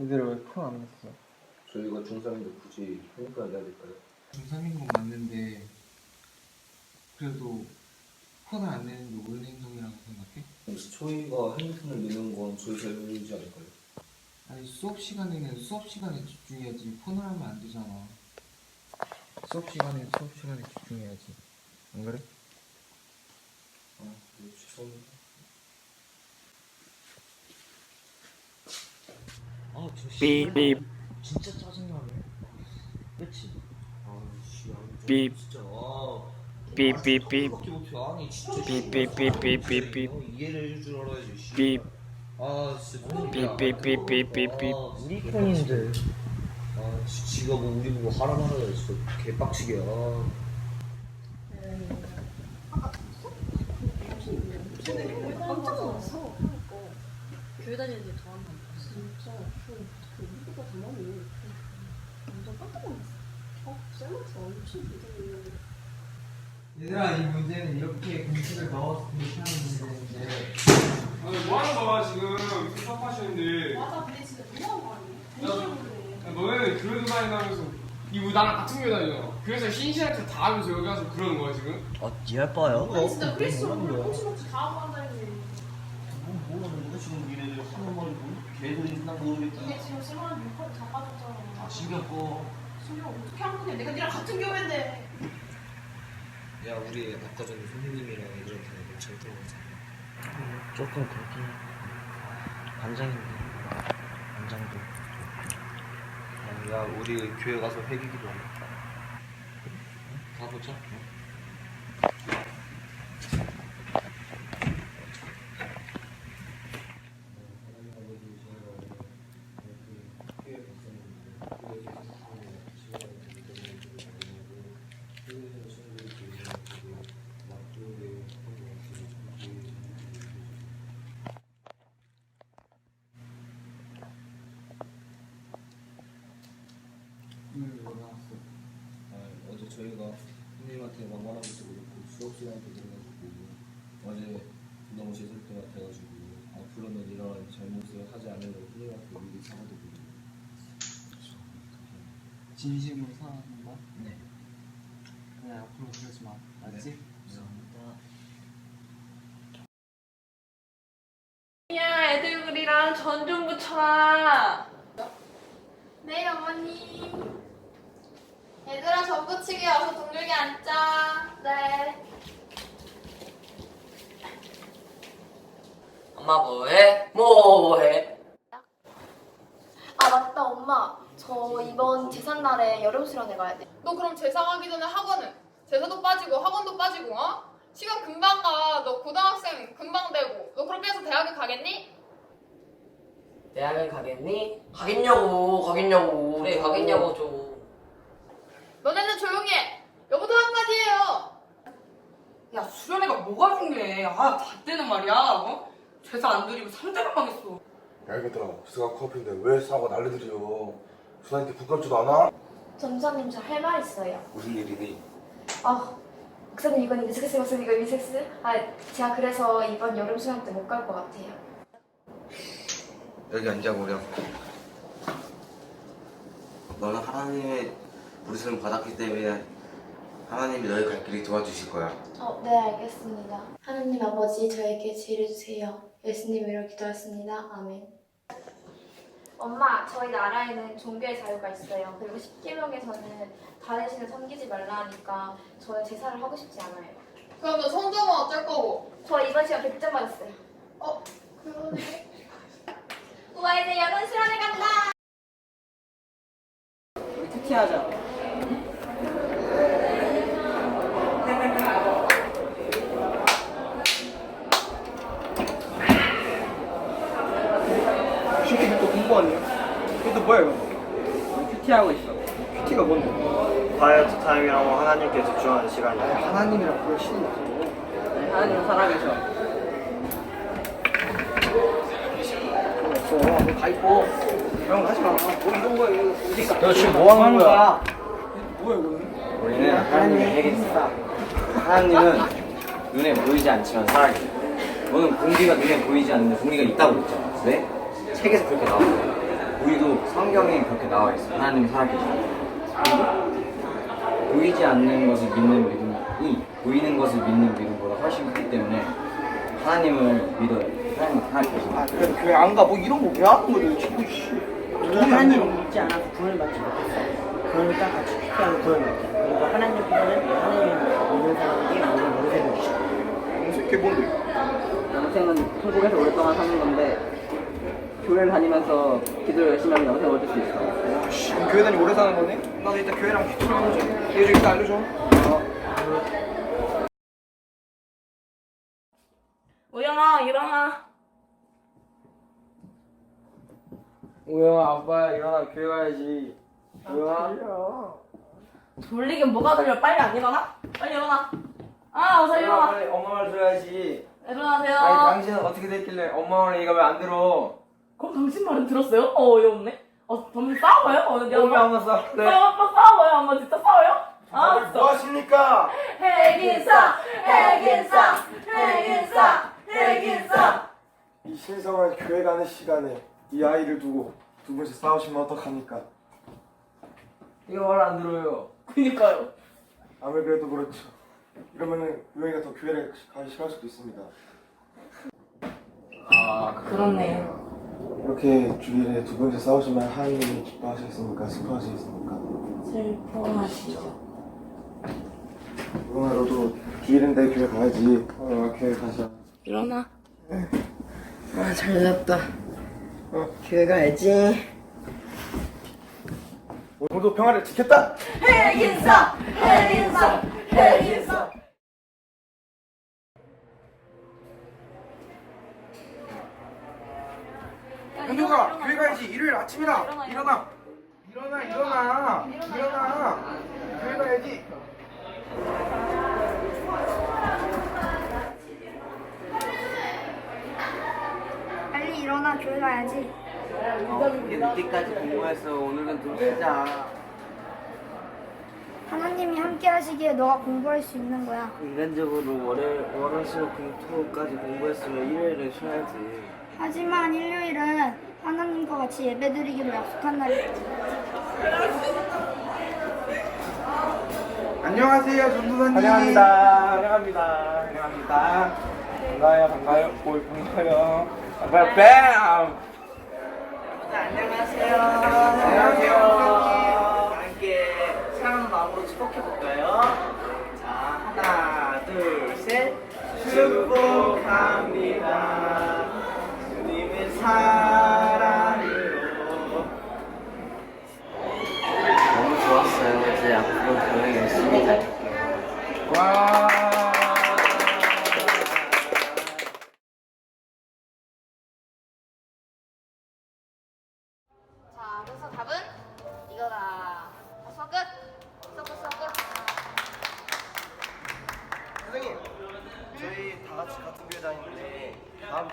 얘들아 왜폰안 했어? 저희가 중3인데 굳이 핸드폰 해야 될까요? 중3인 건 맞는데 그래도 폰을 안 내는 게 옳은 행동이라고 생각해? 혹시 초이가 핸드폰을 내는 건 저희 잘못이지 않을까요? 아니 수업 시간에는 수업 시간에 집중해야지 폰을 하면 안 되잖아 수업 시간에 수업 시간에 집중해야지 안 그래? 아, 네, 죄송합니다. 아, 저 삐 삐 진짜 짜증나네. 그치? 아씨, 아니, 삐. 진짜. 아, 삐 삐 삐 밖에 못해. 아니, 진짜. 삐삐삐 삐 삐삐. 어, 이해를 해줄 줄 알아야지. 씨. 삐 아, 진짜. 삐 삐 삐 삐 삐 삐. 아, 우리 편인데. 아, 지, 지가 뭐 우리 보고 하라 말아야 진짜 개빡치게. 아. 깜짝 놀랐어. 교회 다니는데 저한테 완전 깜짝 놀랐어. 어? 엄청. 얘들아 이 문제는 이렇게 공식을 넣어서 공식하는 문제인데 아니 뭐 하는 거야 지금 수업하시는데 맞아, 근데 진짜 너무한 거 아니야? 공식으로 그래. 너네는 교회도 다닌다면서 이거 나랑 같은 교회 다니잖아 그래서 신신한테 다 하면서 여기 와서 그러는 거야 지금 아, 예뻐요? 아니 진짜 크리스로 꽁치먹지 다 하고 한다니. 뭐 모르는 거 지금 니네들 하는 말이 뭐 이게 지금 빠졌잖아. 아, 신경 꺼. 신경 어떻게 한 거냐? 내가 니랑 같은 교회인데. 야, 우리 아까 전에 선생님이랑 애들한테 잘 들어가자. 조금 그렇긴 해. 반장인데 반장도 아, 야, 우리 교회 가서 회기기도 하자. 가보자. 나왔어? 아, 어제 저희가 선생님한테 막말한 것도 그렇고 수업 시간에 들어가지고 어제 너무 재수할 것 같아가지고 앞으로는 이런 잘못을 하지 않으려고 선생님한테 미리 사과드리고 진심으로 거야? 네. 그래 앞으로 그러지 마 알지? 감사합니다. 야, 애들 우리랑 전좀 붙여라. 네, 어머님. 얘들아, 전부치기 와서 동률게 앉자. 네. 엄마 뭐해? 뭐해? 아, 맞다, 엄마. 저 이번 제삿날에 여름 수련회 가야 돼. 너 그럼 제사하기 전에 학원은? 제사도 빠지고 학원도 빠지고 어? 시간 금방 가. 너 고등학생 금방 되고. 너 그렇게 해서 대학에 가겠니? 대학을 가겠니? 가겠냐고 가겠냐고 그래 가겠냐고 좀 너네는 조용히 해. 여보도 한마디예요. 야 수련회가 뭐가 중요해 아다 때는 말이야 어? 제사 안 드리고 3대를 망했어 야 이것들아 스가 코앞인데 왜 싸고 난리들이여 수사한테 부끄럽지도 않아? 전사님, 저 할 말 있어요. 무슨 일이니? 아, 목사님 이건 미섹스, 목사님 이건 미섹스. 아, 제가 그래서 이번 여름 수련 때 못 갈 것 같아요. 여기 그래 너는 하나님의 부르심을 받았기 때문에 하나님이 너의 갈 길이 도와주실 거야 어, 네, 알겠습니다. 하나님 아버지, 저에게 지혜를 주세요. 예수님 이름으로 기도했습니다. 아멘. 엄마, 저희 나라에는 종교의 자유가 있어요. 그리고 10계명에서는 다른 신을 섬기지 말라 하니까 저는 제사를 하고 싶지 않아요. 그럼 너 성적은 어쩔 거고? 저 이번 시간 100점 받았어요. 어, 그러네. 우와, 이제 여름 수련회 간다! 우리 TT하자 슈티는 또 공부하네요 이것도 뭐야 이거? 큐티 하고 있어 큐티가 뭔데? 다이어트 타임이라고 하나님께 집중하는 시간이야 하나님이랑 그걸 싫어 하나님 살아계셔 없어 너가 있고 그런 거 하지 마. 뭐 이런 거야 이거 어디가 너 지금 뭐 하는 거야? 뭐야 이거는? 우리는 하나님의 핵이다 하나님은 눈에 보이지 않지만 살아계셔 너는 공기가 눈에 보이지 않는데 공기가 있다고 그랬잖아 왜? 책에서 그렇게 나와 우리도 성경에 그렇게 나와 있어. 하나님이 살아계시고. 그리고 보이지 않는 것을 믿는 믿음이 보이는 것을 믿는 믿음보다 훨씬 크기 때문에 하나님을 믿어야 돼. 하나님이 살아계시고. 아 그래 교회 안 가 뭐 이런 거 왜 하는 자꾸 씨 하나님을 믿지 않아서 구원을 받지 못했어. 그러니까 같이 피하고 구원을. 그리고 하나님 믿는 하나님을 믿는 사람에게 모든 모세를 주시고. 새끼 뭔데 남생은 한국에서 오랫동안 사는 건데 교회를 다니면서 기도를 열심히 하면 영생 얻을 수 있어. 씨 교회 다니 오래 사는 거네? 나도 일단 교회랑 기초를 해보자 얘좀 이따 알려줘 우영아 일어나. 우영아 아빠 일어나 교회 가야지 우영아 졸리긴 뭐가 졸려 빨리 안 일어나? 빨리 일어나. 아 어서 일어나. 빨리 엄마 말 들어야지 일어나세요. 아니 당신은 어떻게 됐길래 엄마 말 얘가 왜안 들어 그럼 당신 말은 들었어요? 어 어이없네. 어 그럼 싸워요? 어 엄마 엄마 한번 싸 네. 아빠 싸워요? 엄마 진짜 싸워요? 아 뭐 하십니까? 핵인싸 핵인싸 핵인싸 핵인싸 이 신성한 교회 가는 시간에 이 아이를 두고 두 분씩 싸우시면 어떡합니까? 이거 말 안 들어요 그니까요. 아무래도 그렇죠. 이러면은 우영이가 더 교회를 가기 싫어할 수도 있습니다. 그렇네요. 이렇게 주일에 두 분이서 싸우시면 하나님이 기뻐하시겠습니까? 슬퍼하시겠습니까? 슬퍼하시죠. 우영아 너도 주일인데 교회 가야지. 어 교회 가자. 일어나. 아, 잘 잤다. 어, 교회 가야지. 오늘도 평화를 지켰다. 핵인싸! 핵인싸! 핵인싸! 가야지 일요일 아침이다. 일어나 일어나. 일어나 일어나. 교회 가야지. 빨리 일어나 교회 가야지. 이렇게 늦게까지 공부해서 오늘은 좀 쉬자. 하나님이 함께 하시기에 너가 공부할 수 있는 거야. 인간적으로 월요일, 월화수목 금 토까지 공부했으면 일요일에 쉬어야지. 하지만 일요일은 하나님과 같이 예배드리기로 약속한 날이야. 안녕하세요 전도사님 환영합니다. 환영합니다. 환영합니다. 반가워요. 반가워요. 올 반가워요. 반가워요. 뱀! 안녕하세요. 안녕하세요. 축복해 볼까요?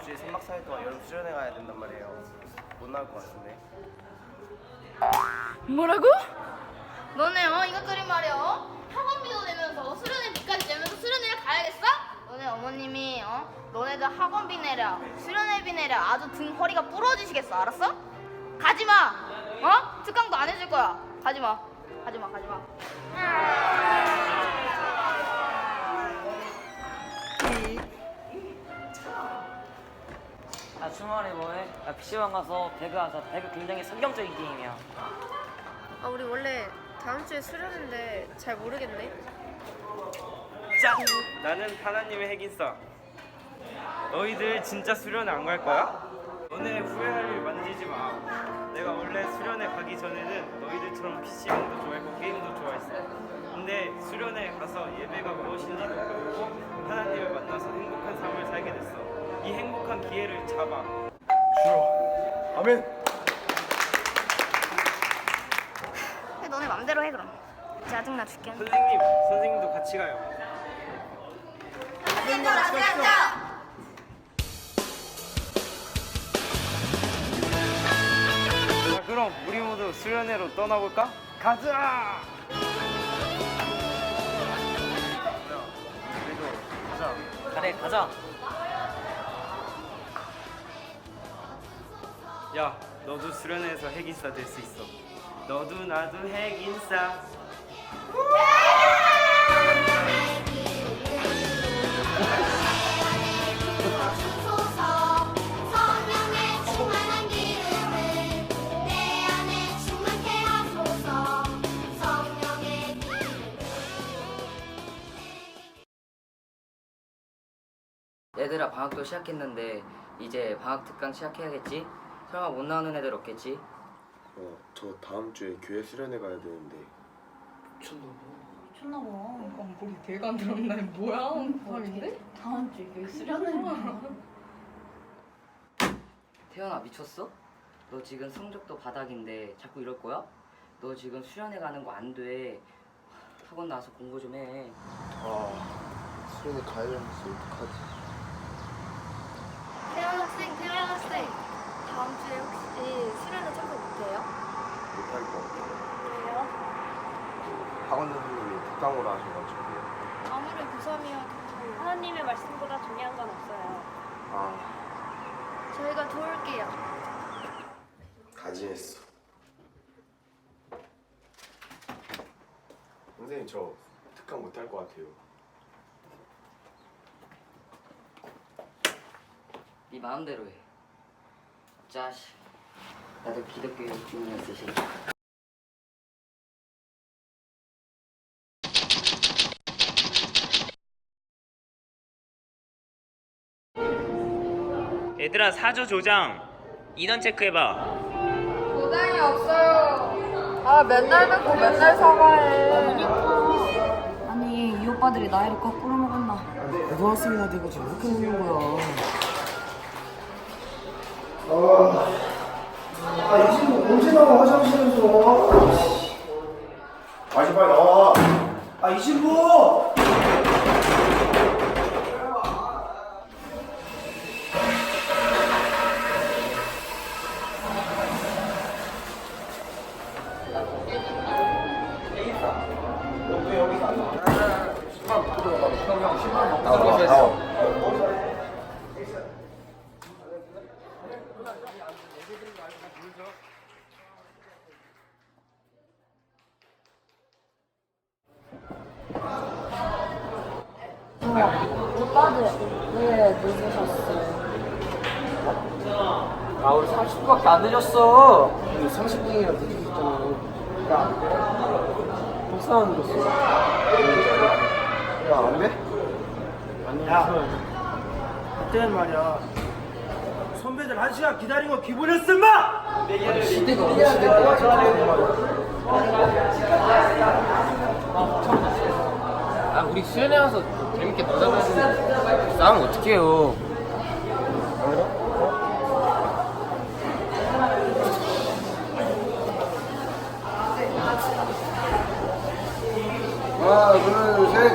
주에 3박 4일 동안 여름 수련회 가야 된단 말이에요. 못 나올 것 같은데. 뭐라고? 너네 어 이것들이 말이야 어? 학원비도 내면서 수련회비까지 내면서 수련회를 가야겠어? 너네 어머님이 어 너네들 학원비 내랴 수련회비 내랴 아주 등 허리가 부러지시겠어 알았어? 가지마 어 특강도 안 해줄 거야 가지마 가지마 가지마 주말에 뭐해? 나 PC방 가서 배그 하자. 배그 굉장히 성경적인 게임이야. 아 우리 원래 다음 주에 수련회인데 잘 모르겠네 짠! 나는 하나님의 핵인싸. 너희들 진짜 수련회 안 갈 거야? 너네 후회할 일 만지지 마. 내가 원래 수련회 가기 전에는 너희들처럼 PC방도 좋아했고 게임도 좋아했어. 근데 수련회 가서 예배가 무엇인지도 배우고 하나님을 만나서 행복한 삶을 살게 됐어. 이 행복한 기회를 잡아. 주여. 아멘. 너네 맘대로 해 그럼 짜증나 죽겠네 선생님, 선생님도 같이 가요. 자, 그럼 우리 모두 수련회로 떠나볼까? 가자! 그래, 가자. 야, 너도 수련회에서 핵인싸 될 수 있어. 너도 나도 핵인싸. 얘들아 방학도 시작했는데 이제 방학 특강 시작해야겠지? 설마 못 나오는 애들 없겠지? 어, 저 다음 주에 교회 수련회 가야 되는데 미쳤나봐. 어, 거기 대가 안 들었나? 뭐야? 대박인데? 다음 주에 교회 수련회. 태연아 미쳤어? 너 지금 성적도 바닥인데 자꾸 이럴 거야? 너 지금 수련회 가는 거 안 돼. 학원 나와서 공부 좀 해. 아 수련회 가야 되는데 어떡하지? 태연 학생, 태연 학생. 다음 주에 혹시 수련회 참석 못해요? 못할 것 같아요 왜요? 학원 선생님이 특강으로 하셔가지고 아무리 고3이어도 하나님의 말씀보다 중요한 건 없어요. 아 저희가 도울게요. 가지했어 선생님 저 특강 못할 것 같아요 네 마음대로 해. 자식. 나도 기독교 주문했으시. 얘들아 사조 조장 인원 체크해봐. 도장이 없어요. 아 맨날 뵙고 맨날 사과해. 아니 이 오빠들이 나이를 거꾸로 먹었나? 고등학생이나 되고 지금 이렇게 먹는 거야. 아, 이 친구 언제 나와 화장실에서? 다시 빨리 나와. 아, 이 친구! 오빠들 왜 늦으셨어요? 아 우리 30분밖에 안 늦었어. 우리 30분이나 늦었잖아. 야, 복사만 늦었어. 야, 안 돼? 아니 야. 그때 말이야. 선배들 한 시간 기다린 거 기분이었어, 마! 시대가 어느 시대인데? 아 우리 수련회 와서 재밌게 놀자고 싸우면 어떡해요? 와, 오늘